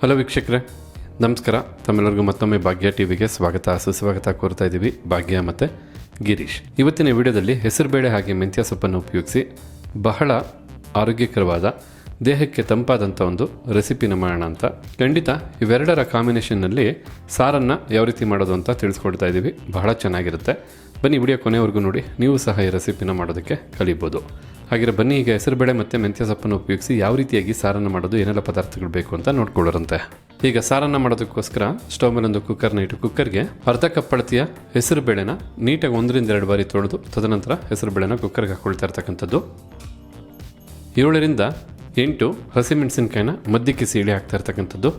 Hello ವೀಕ್ಷಕರೇ, ನಮಸ್ಕಾರ. ತಮ್ಮೆಲ್ಲರಿಗೂ ಮತ್ತೊಮ್ಮೆ ಭಾಗ್ಯ ಟಿ ವಿಗೆ ಸ್ವಾಗತ. ಸುಸ್ವಾಗತ ಕೋರ್ತಾ ಇದ್ದೀವಿ ಭಾಗ್ಯ ಮತ್ತು ಗಿರೀಶ್. ಇವತ್ತಿನ ವಿಡಿಯೋದಲ್ಲಿ ಹೆಸರುಬೇಳೆ ಹಾಗೆ ಮೆಂತ್ಯ ಸೊಪ್ಪನ್ನು ಉಪಯೋಗಿಸಿ ಬಹಳ ಆರೋಗ್ಯಕರವಾದ, ದೇಹಕ್ಕೆ ತಂಪಾದಂಥ ಒಂದು ರೆಸಿಪಿನ ಮಾಡೋಣ ಅಂತ. ಖಂಡಿತ ಇವೆರಡರ ಕಾಂಬಿನೇಷನ್ನಲ್ಲಿ ಸಾರನ್ನು ಯಾವ ರೀತಿ ಮಾಡೋದು ಅಂತ ತಿಳಿಸ್ಕೊಡ್ತಾ ಇದ್ದೀವಿ. ಬಹಳ ಚೆನ್ನಾಗಿರುತ್ತೆ. ಬನ್ನಿ ವಿಡಿಯೋ ಕೊನೆವರೆಗೂ ನೋಡಿ. ನೀವು ಸಹ ಈ ರೆಸಿಪಿನ ಮಾಡೋದಕ್ಕೆ ಕಲಿಬೋದು. ಹಾಗೆ ಬನ್ನಿ, ಈಗ ಹೆಸರುಬೇಳೆ ಮತ್ತು ಮೆಂತ್ಯ ಸೊಪ್ಪನ್ನು ಉಪಯೋಗಿಸಿ ಯಾವ ರೀತಿಯಾಗಿ ಸಾರನ್ನು ಮಾಡೋದು, ಏನೆಲ್ಲ ಪದಾರ್ಥಗಳು ಬೇಕು ಅಂತ ನೋಡ್ಕೊಳ್ಳೋರಂತೆ. ಈಗ ಸಾರನ್ನು ಮಾಡೋದಕ್ಕೋಸ್ಕರ ಸ್ಟವ್ ಮೇಲೆ ಒಂದು ಕುಕ್ಕರ್ನ ಇಟ್ಟು ಕುಕ್ಕರ್ಗೆ ಅರ್ಧ ಕಪ್ ಹೆಸರು ಬೇಳೆನ ನೀಟಾಗಿ ಒಂದರಿಂದ ಎರಡು ಬಾರಿ ತೊಳೆದು, ತದನಂತರ ಹೆಸರು ಬೇಳೆನ ಕುಕ್ಕರ್ಗೆ ಹಾಕೊಳ್ತಾ ಇರ್ತಕ್ಕಂಥದ್ದು. ಏಳರಿಂದ ಎಂಟು ಹಸಿಮೆಣಸಿನ್ಕಾಯಿನ ಮಧ್ಯಕ್ಕೆ ಸೀಳಿ ಹಾಕ್ತಾ ಇರ್ತಕ್ಕಂಥದ್ದು.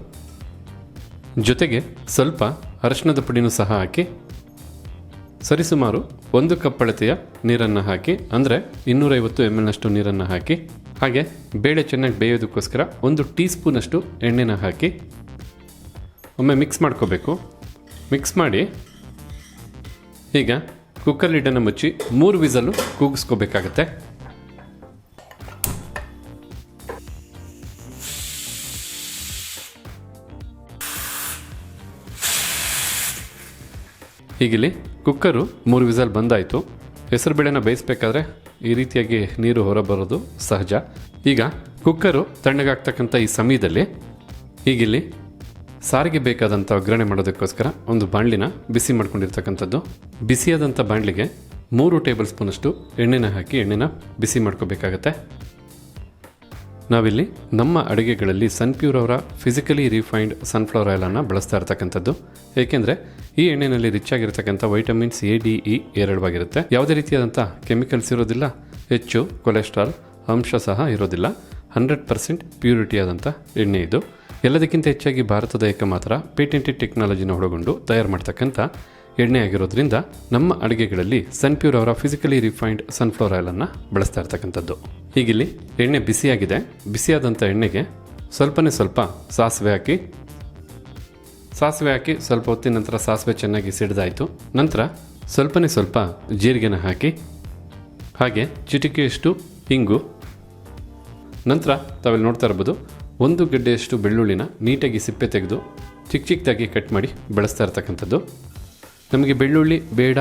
ಜೊತೆಗೆ ಸ್ವಲ್ಪ ಅರಶಿನದ ಪುಡಿನೂ ಸಹ ಹಾಕಿ ಸರಿಸುಮಾರು ಒಂದು ಕಪ್ ಅಳತೆಯ ನೀರನ್ನು ಹಾಕಿ, ಅಂದರೆ ಇನ್ನೂರೈವತ್ತು ಎಂ ಎಲ್ನಷ್ಟು ನೀರನ್ನು ಹಾಕಿ, ಹಾಗೆ ಬೇಳೆ ಚೆನ್ನಾಗಿ ಬೇಯೋದಕ್ಕೋಸ್ಕರ ಒಂದು ಟೀ ಸ್ಪೂನಷ್ಟು ಎಣ್ಣೆನ ಹಾಕಿ ಒಮ್ಮೆ ಮಿಕ್ಸ್ ಮಾಡ್ಕೋಬೇಕು. ಮಿಕ್ಸ್ ಮಾಡಿ ಈಗ ಕುಕ್ಕರ್ ಲಿಡ್ಡನ್ನು ಮುಚ್ಚಿ ಮೂರು ವಿಸಲು ಕೂಗಿಸ್ಕೋಬೇಕಾಗತ್ತೆ. ಹೀಗಿಲ್ಲಿ ಕುಕ್ಕರು ಮೂರು ವಿಸಲ್ ಬಂದಾಯಿತು. ಹೆಸರು ಬೇಳೆನ ಬೇಯಿಸ್ಬೇಕಾದ್ರೆ ಈ ರೀತಿಯಾಗಿ ನೀರು ಹೊರಬರೋದು ಸಹಜ. ಈಗ ಕುಕ್ಕರು ತಣ್ಣಗಾಗ್ತಕ್ಕಂಥ ಈ ಸಮಯದಲ್ಲಿ ಈಗಿಲ್ಲಿ ಸಾರಿಗೆ ಬೇಕಾದಂಥ ಒಗ್ಗರಣೆ ಮಾಡೋದಕ್ಕೋಸ್ಕರ ಒಂದು ಬಾಣಲಿನ ಬಿಸಿ ಮಾಡ್ಕೊಂಡಿರ್ತಕ್ಕಂಥದ್ದು. ಬಿಸಿಯಾದಂಥ ಬಾಣಲಿಗೆ ಮೂರು ಟೇಬಲ್ ಸ್ಪೂನಷ್ಟು ಎಣ್ಣೆನ ಹಾಕಿ ಎಣ್ಣೆನ ಬಿಸಿ ಮಾಡ್ಕೋಬೇಕಾಗತ್ತೆ. ನಾವಿಲ್ಲಿ ನಮ್ಮ ಅಡುಗೆಗಳಲ್ಲಿ ಸನ್ಪ್ಯೂರ್ ಅವರ ಫಿಸಿಕಲಿ ರಿಫೈನ್ಡ್ ಸನ್ಫ್ಲವರ್ ಆಯಿಲನ್ನು ಬಳಸ್ತಾ ಇರ್ತಕ್ಕಂಥದ್ದು. ಏಕೆಂದರೆ ಈ ಎಣ್ಣೆಯಲ್ಲಿ ರಿಚ್ ಆಗಿರ್ತಕ್ಕಂಥ ವೈಟಮಿನ್ಸ್ ಎ ಡಿ ಇ ಏರಳವಾಗಿರುತ್ತೆ ಯಾವುದೇ ರೀತಿಯಾದಂಥ ಕೆಮಿಕಲ್ಸ್ ಇರೋದಿಲ್ಲ. ಹೆಚ್ಚು ಕೊಲೆಸ್ಟ್ರಾಲ್ ಅಂಶ ಸಹ ಇರೋದಿಲ್ಲ. ಹಂಡ್ರೆಡ್ ಪರ್ಸೆಂಟ್ ಪ್ಯೂರಿಟಿ ಆದಂಥ ಎಣ್ಣೆ ಇದು. ಎಲ್ಲದಕ್ಕಿಂತ ಹೆಚ್ಚಾಗಿ ಭಾರತದ ಏಕ ಮಾತ್ರ ಪೇಟೆಂಟೆಡ್ ಟೆಕ್ನಾಲಜಿನ ಒಳಗೊಂಡು ತಯಾರು ಮಾಡ್ತಕ್ಕಂಥ ಎಣ್ಣೆ ಆಗಿರೋದ್ರಿಂದ ನಮ್ಮ ಅಡುಗೆಗಳಲ್ಲಿ ಸನ್ಪ್ಯೂರ್ ಅವರ ಫಿಸಿಕಲಿ ರಿಫೈನ್ಡ್ ಸನ್ಫ್ಲವರ್ ಆಯಿಲನ್ನು ಬಳಸ್ತಾ ಇರ್ತಕ್ಕಂಥದ್ದು. ಹೀಗಿಲ್ಲಿ ಎಣ್ಣೆ ಬಿಸಿಯಾಗಿದೆ. ಬಿಸಿಯಾದಂಥ ಎಣ್ಣೆಗೆ ಸ್ವಲ್ಪನೇ ಸ್ವಲ್ಪ ಸಾಸಿವೆ ಹಾಕಿ ಸಾಸಿವೆ ಹಾಕಿ ಸ್ವಲ್ಪ ಹೊತ್ತಿನ ನಂತರ ಸಾಸಿವೆ ಚೆನ್ನಾಗಿ ಸಿಡಿದಾಯಿತು. ನಂತರ ಸ್ವಲ್ಪನೇ ಸ್ವಲ್ಪ ಜೀರಿಗೆನ ಹಾಕಿ, ಹಾಗೆ ಚಿಟಿಕೆಯಷ್ಟು ಹಿಂಗು ನಂತರ ತಾವೆಲ್ಲಿ ನೋಡ್ತಾ ಇರ್ಬೋದು, ಒಂದು ಗಡ್ಡೆಯಷ್ಟು ಬೆಳ್ಳುಳ್ಳಿನ ನೀಟಾಗಿ ಸಿಪ್ಪೆ ತೆಗೆದು ಚಿಕ್ಕ ಚಿಕ್ಕದಾಗಿ ಕಟ್ ಮಾಡಿ ಬಳಸ್ತಾ ಇರ್ತಕ್ಕಂಥದ್ದು. ನಮಗೆ ಬೆಳ್ಳುಳ್ಳಿ, ಬೇಡ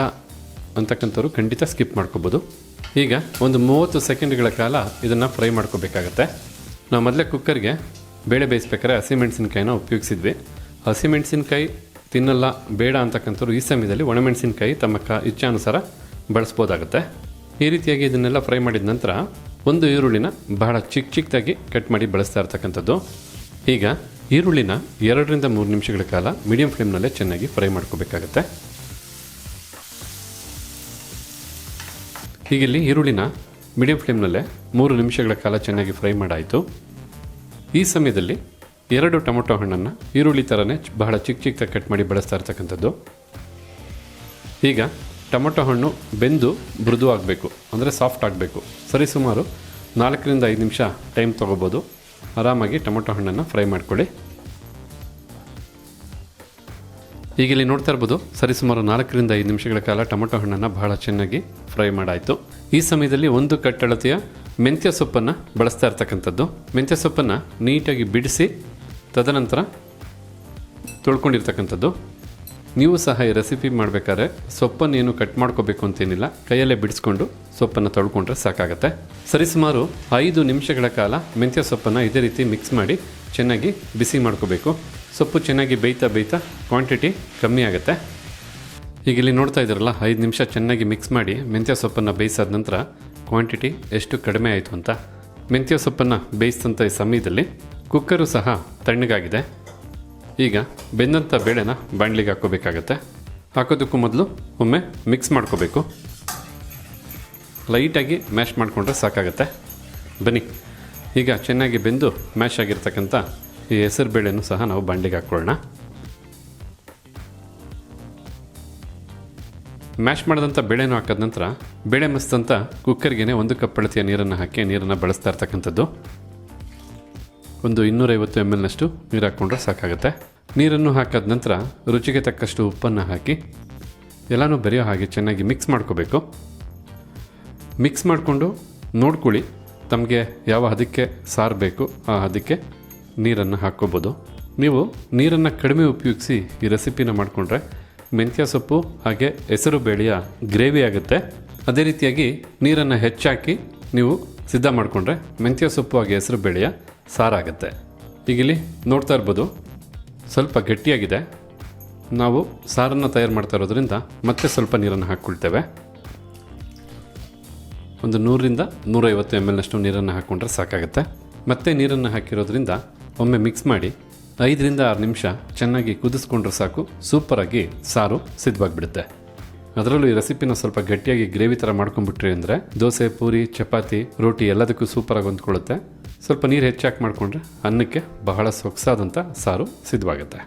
ಅಂತಕ್ಕಂಥವ್ರು ಖಂಡಿತ ಸ್ಕಿಪ್ ಮಾಡ್ಕೋಬೋದು. ಈಗ ಒಂದು ಮೂವತ್ತು ಸೆಕೆಂಡ್ಗಳ ಕಾಲ ಇದನ್ನು ಫ್ರೈ ಮಾಡ್ಕೋಬೇಕಾಗತ್ತೆ. ನಾವು ಮೊದಲೇ ಕುಕ್ಕರ್ಗೆ ಬೇಳೆ ಬೇಯಿಸ್ಬೇಕಾದ್ರೆ ಹಸಿಮೆಣಸಿನ್ಕಾಯಿನ ಉಪಯೋಗಿಸಿದ್ವಿ. ಹಸಿಮೆಣಸಿನ್ಕಾಯಿ ತಿನ್ನಲ್ಲ, ಬೇಡ ಅಂತಕ್ಕಂಥವ್ರು ಈ ಸಮಯದಲ್ಲಿ ಒಣಮೆಣಸಿನ್ಕಾಯಿ ತಮ್ಮ ಕ, ಇಚ್ಛಾನುಸಾರ ಬಳಸ್ಬೋದಾಗುತ್ತೆ. ಈ ರೀತಿಯಾಗಿ ಇದನ್ನೆಲ್ಲ ಫ್ರೈ ಮಾಡಿದ ನಂತರ ಒಂದು ಈರುಳ್ಳಿನ ಬಹಳ ಚಿಕ್ಕ ಚಿಕ್ಕದಾಗಿ ಕಟ್ ಮಾಡಿ ಬಳಸ್ತಾ ಇರ್ತಕ್ಕಂಥದ್ದು. ಈಗ ಈರುಳ್ಳಿನ ಎರಡರಿಂದ ಮೂರು ನಿಮಿಷಗಳ ಕಾಲ ಮೀಡಿಯಂ ಫ್ಲೇಮ್ನಲ್ಲೇ ಚೆನ್ನಾಗಿ ಫ್ರೈ ಮಾಡ್ಕೋಬೇಕಾಗತ್ತೆ. ಹೀಗಿಲ್ಲಿ ಈರುಳ್ಳಿನ ಮೀಡಿಯಂ ಫ್ಲೇಮ್ನಲ್ಲೇ ಮೂರು ನಿಮಿಷಗಳ ಕಾಲ ಚೆನ್ನಾಗಿ ಫ್ರೈ ಮಾಡಾಯಿತು. ಈ ಸಮಯದಲ್ಲಿ ಎರಡು ಟೊಮೊಟೊ ಹಣ್ಣನ್ನು ಈರುಳ್ಳಿ ಥರನೇ ಬಹಳ ಚಿಕ್ಕ ಚಿಕ್ಕದಾಗಿ ಕಟ್ ಮಾಡಿ ಬಳಸ್ತಾ ಇರ್ತಕ್ಕಂಥದ್ದು. ಈಗ ಟೊಮೊಟೊ ಹಣ್ಣು ಬೆಂದು ಮೃದು ಆಗಬೇಕು, ಅಂದರೆ ಸಾಫ್ಟ್ ಆಗಬೇಕು. ಸರಿಸುಮಾರು ನಾಲ್ಕರಿಂದ ಐದು ನಿಮಿಷ ಟೈಮ್ ತೊಗೋಬೋದು. ಆರಾಮಾಗಿ ಟೊಮೊಟೊ ಹಣ್ಣನ್ನು ಫ್ರೈ ಮಾಡ್ಕೊಳ್ಳಿ. ಈಗ ಇಲ್ಲಿ ನೋಡ್ತಾ ಇರ್ಬೋದು, ಸರಿಸುಮಾರು ನಾಲ್ಕರಿಂದ ಐದು ನಿಮಿಷಗಳ ಕಾಲ ಟೊಮೆಟೊ ಹಣ್ಣನ್ನು ಬಹಳ ಚೆನ್ನಾಗಿ ಫ್ರೈ ಮಾಡಾಯಿತು. ಈ ಸಮಯದಲ್ಲಿ ಒಂದು ಕಟ್ಟಳತೆಯ ಮೆಂತ್ಯ ಸೊಪ್ಪನ್ನು ಬಳಸ್ತಾ ಇರ್ತಕ್ಕಂಥದ್ದು. ಮೆಂತ್ಯ ಸೊಪ್ಪನ್ನು ನೀಟಾಗಿ ಬಿಡಿಸಿ, ತದನಂತರ ತೊಳ್ಕೊಂಡಿರ್ತಕ್ಕಂಥದ್ದು. ನೀವು ಸಹ ಈ ರೆಸಿಪಿ ಮಾಡಬೇಕಾದ್ರೆ ಸೊಪ್ಪನ್ನೇನು ಕಟ್ ಮಾಡ್ಕೋಬೇಕು ಅಂತೇನಿಲ್ಲ, ಕೈಯಲ್ಲೇ ಬಿಡಿಸ್ಕೊಂಡು ಸೊಪ್ಪನ್ನು ತೊಳ್ಕೊಂಡ್ರೆ ಸಾಕಾಗುತ್ತೆ. ಸರಿಸುಮಾರು ಐದು ನಿಮಿಷಗಳ ಕಾಲ ಮೆಂತ್ಯ ಸೊಪ್ಪನ್ನು ಇದೇ ರೀತಿ ಮಿಕ್ಸ್ ಮಾಡಿ ಚೆನ್ನಾಗಿ ಬಿಸಿ ಮಾಡ್ಕೋಬೇಕು. ಸೊಪ್ಪು ಚೆನ್ನಾಗಿ ಬೇಯ್ತಾ ಬೇಯ್ತಾ ಕ್ವಾಂಟಿಟಿ ಕಮ್ಮಿ ಆಗುತ್ತೆ. ಈಗ ಇಲ್ಲಿ ನೋಡ್ತಾ ಇದ್ದೀರಲ್ಲ, ಐದು ನಿಮಿಷ ಚೆನ್ನಾಗಿ ಮಿಕ್ಸ್ ಮಾಡಿ ಮೆಂತ್ಯ ಸೊಪ್ಪನ್ನು ಬೇಯಿಸಾದ ನಂತರ ಕ್ವಾಂಟಿಟಿ ಎಷ್ಟು ಕಡಿಮೆ ಆಯಿತು ಅಂತ. ಮೆಂತ್ಯ ಸೊಪ್ಪನ್ನು ಬೇಯಿಸಿದಂಥ ಈ ಸಮಯದಲ್ಲಿ ಕುಕ್ಕರು ಸಹ ತಣ್ಣಗಾಗಿದೆ. ಈಗ ಬೆಂದಂಥ ಬೇಳೆನ ಬಾಣಲಿಗೆ ಹಾಕೋಬೇಕಾಗತ್ತೆ ಹಾಕೋದಕ್ಕೂ ಮೊದಲು ಒಮ್ಮೆ ಮಿಕ್ಸ್ ಮಾಡ್ಕೋಬೇಕು. ಲೈಟಾಗಿ ಮ್ಯಾಶ್ ಮಾಡಿಕೊಂಡ್ರೆ ಸಾಕಾಗತ್ತೆ. ಬನ್ನಿ. ಈಗ ಚೆನ್ನಾಗಿ ಬೆಂದು ಮ್ಯಾಶ್ ಆಗಿರ್ತಕ್ಕಂಥ ಈ ಹೆಸರು ಬೇಳೆನೂ ಸಹ ನಾವು ಬಂಡಿಗೆ ಹಾಕ್ಕೊಳ್ಳೋಣ. ಮ್ಯಾಶ್ ಮಾಡಿದಂಥ ಬೇಳೆನೂ ಹಾಕಿದ ನಂತರ ಬೇಳೆ ಮಸ್ತಂತ ಕುಕ್ಕರ್ಗೆ ಒಂದು ಕಪ್ ಅಳತೆಯ ನೀರನ್ನು ಹಾಕಿ ನೀರನ್ನು ಬಳಸ್ತಾ ಇರ್ತಕ್ಕಂಥದ್ದು. ಒಂದು ಇನ್ನೂರೈವತ್ತು ಎಂ ಎಲ್ನಷ್ಟು ನೀರು ಹಾಕ್ಕೊಂಡ್ರೆ ಸಾಕಾಗುತ್ತೆ. ನೀರನ್ನು ಹಾಕಿದ ನಂತರ ರುಚಿಗೆ ತಕ್ಕಷ್ಟು ಉಪ್ಪನ್ನು ಹಾಕಿ ಎಲ್ಲನೂ ಬೆರೆಯೋ ಹಾಗೆ ಚೆನ್ನಾಗಿ ಮಿಕ್ಸ್ ಮಾಡ್ಕೋಬೇಕು. ಮಿಕ್ಸ್ ಮಾಡಿಕೊಂಡು ನೋಡ್ಕೊಳ್ಳಿ ತಮಗೆ ಯಾವ ಹದಕ್ಕೆ ಸಾರು ಬೇಕು ಆ ಹದಕ್ಕೆ. ನೀರನ್ನು ಹಾಕ್ಕೋಬೋದು. ನೀವು ನೀರನ್ನು ಕಡಿಮೆ ಉಪಯೋಗಿಸಿ ಈ ರೆಸಿಪಿನ ಮಾಡಿಕೊಂಡ್ರೆ ಮೆಂತ್ಯ ಸೊಪ್ಪು ಹಾಗೆ ಹೆಸರು ಬೇಳೆಯ ಗ್ರೇವಿ ಆಗುತ್ತೆ. ಅದೇ ರೀತಿಯಾಗಿ ನೀರನ್ನು ಹೆಚ್ಚಾಕಿ ನೀವು ಸಿದ್ಧ ಮಾಡಿಕೊಂಡ್ರೆ ಮೆಂತ್ಯ ಸೊಪ್ಪು ಹಾಗೆ ಹೆಸರು ಬೇಳೆಯ ಸಾರಾಗುತ್ತೆ ಈಗಿಲ್ಲಿ ನೋಡ್ತಾ ಇರ್ಬೋದು. ಸ್ವಲ್ಪ ಗಟ್ಟಿಯಾಗಿದೆ. ನಾವು ಸಾರನ್ನು ತಯಾರು ಮಾಡ್ತಾ ಇರೋದ್ರಿಂದ ಮತ್ತೆ ಸ್ವಲ್ಪ ನೀರನ್ನು ಹಾಕ್ಕೊಳ್ತೇವೆ. ಒಂದು ನೂರರಿಂದ ನೂರೈವತ್ತು ಎಂ ಎಲ್ನಷ್ಟು ನೀರನ್ನು ಹಾಕ್ಕೊಂಡ್ರೆ ಸಾಕಾಗುತ್ತೆ. ಮತ್ತೆ ನೀರನ್ನು ಹಾಕಿರೋದ್ರಿಂದ ಒಮ್ಮೆ ಮಿಕ್ಸ್ ಮಾಡಿ ಐದರಿಂದ ಆರು ನಿಮಿಷ ಚೆನ್ನಾಗಿ ಕುದಿಸ್ಕೊಂಡ್ರೆ ಸಾಕು. ಸೂಪರಾಗಿ ಸಾರು ಸಿದ್ಧವಾಗಿಬಿಡುತ್ತೆ. ಅದರಲ್ಲೂ ಈ ರೆಸಿಪಿನ ಸ್ವಲ್ಪ ಗಟ್ಟಿಯಾಗಿ ಗ್ರೇವಿ ಥರ ಮಾಡ್ಕೊಂಡ್ಬಿಟ್ರಿ ಅಂದರೆ ದೋಸೆ, ಪೂರಿ, ಚಪಾತಿ, ರೋಟಿ ಎಲ್ಲದಕ್ಕೂ ಸೂಪರಾಗಿ ಹೊಂದ್ಕೊಳ್ಳುತ್ತೆ. ಸ್ವಲ್ಪ ನೀರು ಹೆಚ್ಚಾಕಿ ಮಾಡಿಕೊಂಡ್ರೆ ಅನ್ನಕ್ಕೆ ಬಹಳ ಸೊಗಸಾದಂಥ ಸಾರು ಸಿದ್ಧವಾಗುತ್ತೆ.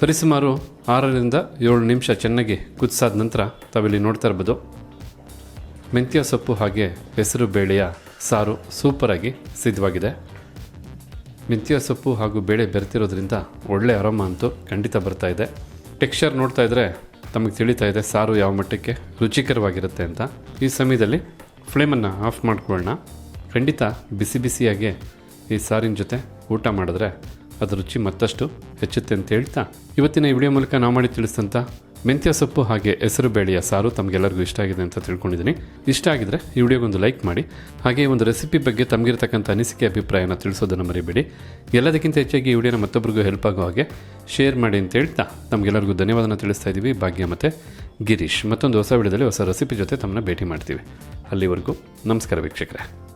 ಸರಿಸುಮಾರು ಆರರಿಂದ ಏಳು ನಿಮಿಷ ಚೆನ್ನಾಗಿ ಕುದಿಸಾದ ನಂತರ ತಾವಿಲ್ಲಿ ನೋಡ್ತಾ ಇರ್ಬೋದು. ಮೆಂತ್ಯ ಸೊಪ್ಪು ಹಾಗೆ ಹೆಸರು ಬೇಳೆಯ ಸಾರು ಸೂಪರಾಗಿ ಸಿದ್ಧವಾಗಿದೆ. ಮೆಂತ್ಯ ಸೊಪ್ಪು ಹಾಗೂ ಬೇಳೆ ಬೆರೆತಿರೋದ್ರಿಂದ ಒಳ್ಳೆ ಅರೋಮ ಅಂತೂ ಖಂಡಿತ ಬರ್ತಾ ಇದೆ. ಟೆಕ್ಸ್ಚರ್ ನೋಡ್ತಾ ಇದ್ದರೆ ತಮಗೆ ತಿಳಿತಾ ಇದೆ ಸಾರು ಯಾವ ಮಟ್ಟಕ್ಕೆ ರುಚಿಕರವಾಗಿರುತ್ತೆ ಅಂತ. ಈ ಸಮಯದಲ್ಲಿ ಫ್ಲೇಮನ್ನು ಆಫ್ ಮಾಡ್ಕೊಳ್ಳೋಣ. ಖಂಡಿತ ಬಿಸಿ ಬಿಸಿಯಾಗಿ ಈ ಸಾರಿನ ಜೊತೆ ಊಟ ಮಾಡಿದ್ರೆ ಅದರ ರುಚಿ ಮತ್ತಷ್ಟು ಹೆಚ್ಚುತ್ತೆ ಅಂತ ಹೇಳ್ತಾ ಇವತ್ತಿನ ಈ ವಿಡಿಯೋ ಮೂಲಕ ನಾವು ಮಾಡಿ ತಿಳಿಸಿದಂಥ ಮೆಂತ್ಯ ಸೊಪ್ಪು ಹಾಗೆ ಹೆಸರು ಬೇಳೆಯ ಸಾರು ತಮಗೆಲ್ಲರಿಗೂ ಇಷ್ಟ ಆಗಿದೆ ಅಂತ ತಿಳ್ಕೊಂಡಿದ್ದೀನಿ. ಇಷ್ಟ ಆಗಿದ್ರೆ ಈ ವಿಡಿಯೋಗೊಂದು ಲೈಕ್ ಮಾಡಿ, ಹಾಗೆ ಒಂದು ರೆಸಿಪಿ ಬಗ್ಗೆ ತಮಗಿರ್ತಕ್ಕಂಥ ಅನಿಸಿಕೆ, ಅಭಿಪ್ರಾಯನ ತಿಳಿಸೋದನ್ನು ಮರಿಬೇಡಿ. ಎಲ್ಲದಕ್ಕಿಂತ ಹೆಚ್ಚಾಗಿ ಈ ವಿಡಿಯೋನ ಮತ್ತೊಬ್ಬರಿಗೂ ಹೆಲ್ಪ್ ಆಗೋ ಹಾಗೆ ಶೇರ್ ಮಾಡಿ ಅಂತ ಹೇಳ್ತಾ ತಮಗೆಲ್ಲರಿಗೂ ಧನ್ಯವಾದನ ತಿಳಿಸ್ತಾ ಇದ್ದೀವಿ. ಭಾಗ್ಯ ಮತ್ತು ಗಿರೀಶ್. ಮತ್ತೊಂದು ಹೊಸ ವಿಡಿಯೋದಲ್ಲಿ ಹೊಸ ರೆಸಿಪಿ ಜೊತೆ ತಮ್ಮನ್ನ ಭೇಟಿ ಮಾಡ್ತೀವಿ. ಅಲ್ಲಿವರೆಗೂ ನಮಸ್ಕಾರ ವೀಕ್ಷಕರೇ.